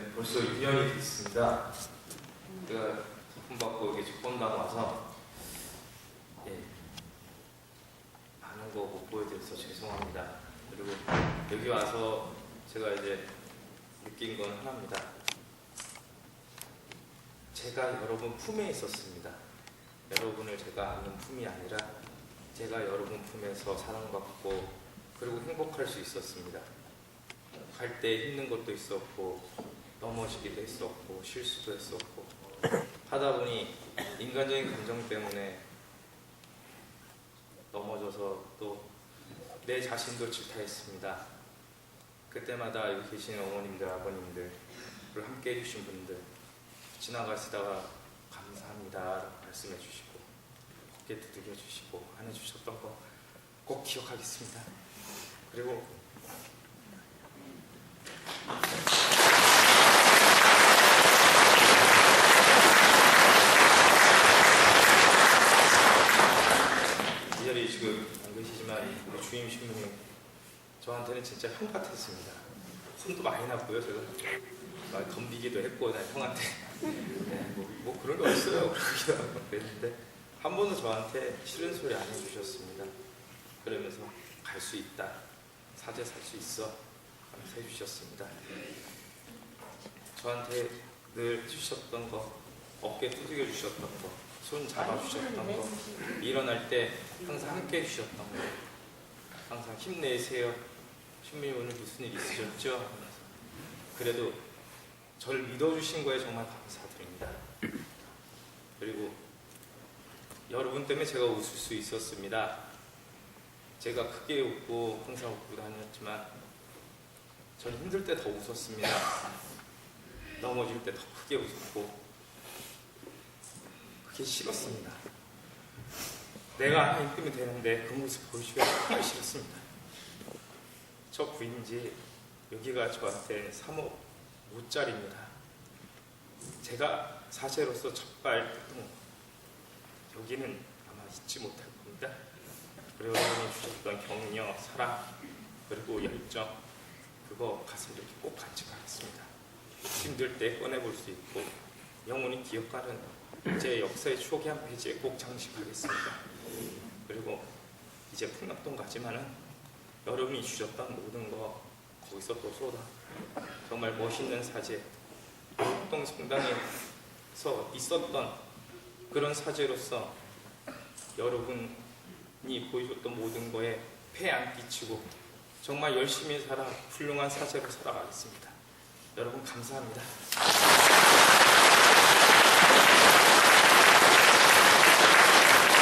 네, 벌써 2년이 됐습니다. 제가 작품 받고 여기 직본당 와서 예, 많은 거 못 보여드려서 죄송합니다. 그리고 여기 와서 제가 이제 느낀 건 하나입니다. 제가 여러분 품에 있었습니다. 여러분을 제가 아는 품이 아니라 제가 여러분 품에서 사랑받고 그리고 행복할 수 있었습니다. 갈 때 힘든 것도 있었고 넘어지기도 했었고 실수도 했었고 하다 보니 인간적인 감정 때문에 넘어져서 또 내 자신도 질타했습니다. 그때마다 여기 계신 어머님들, 아버님들, 그리고 함께 해주신 분들 지나가시다가 감사합니다 말씀해 주시고 어깨 두들겨 주시고 안아주셨던 거 꼭 기억하겠습니다. 그리고 이 자리에 지금 안 계시지만 우리 주임 신부님 저한테는 진짜 형 같았습니다. 손도 많이 났고요, 제가 막 덤비기도 했고 난 형한테 네, 뭐, 뭐 그런 게 없어요 그러기도 하고 그랬는데 한 번도 저한테 싫은 소리 안 해주셨습니다. 그러면서 갈 수 있다, 사죄 살수 있어 하면서 해주셨습니다. 저한테 늘 해주셨던 거, 어깨 두들겨 주셨던 거, 손 잡아 주셨던 거, 일어날 때 항상 함께 해주셨던 거, 항상 힘내세요. 신부님 오늘 무슨 일 있으셨죠? 그래도 저를 믿어주신 거에 정말 감사드립니다. 그리고 여러분 때문에 제가 웃을 수 있었습니다. 제가 크게 웃고 항상 웃고 다녔지만 전 힘들 때 더 웃었습니다. 넘어질 때 더 크게 웃었고 그게 싫었습니다. 내가 하나 이끄면 되는데 그 모습 보여주기가 정말 싫었습니다. 저 부인지 여기가 저한테 3호 모짜리입니다. 제가 사제로서 첫발 뜯은 여기는 아마 잊지 못할 겁니다. 그리고 여러분이 주셨던 격려, 사랑, 그리고 열정 그거 가슴 이렇게 꼭 간직하겠습니다. 힘들 때 꺼내볼 수 있고 영원히 기억하는 제 역사의 추억의 한 페이지에 꼭 장식하겠습니다. 그리고 이제 풍락동 가지만은 여러분이 주셨던 모든 거 거기서 또 쏟아 정말 멋있는 사제 풍락동 성당에서 있었던 그런 사제로서 여러분이 보여줬던 모든 거에 폐 안 끼치고 정말 열심히 살아 훌륭한 사제로 살아가겠습니다. 여러분 감사합니다.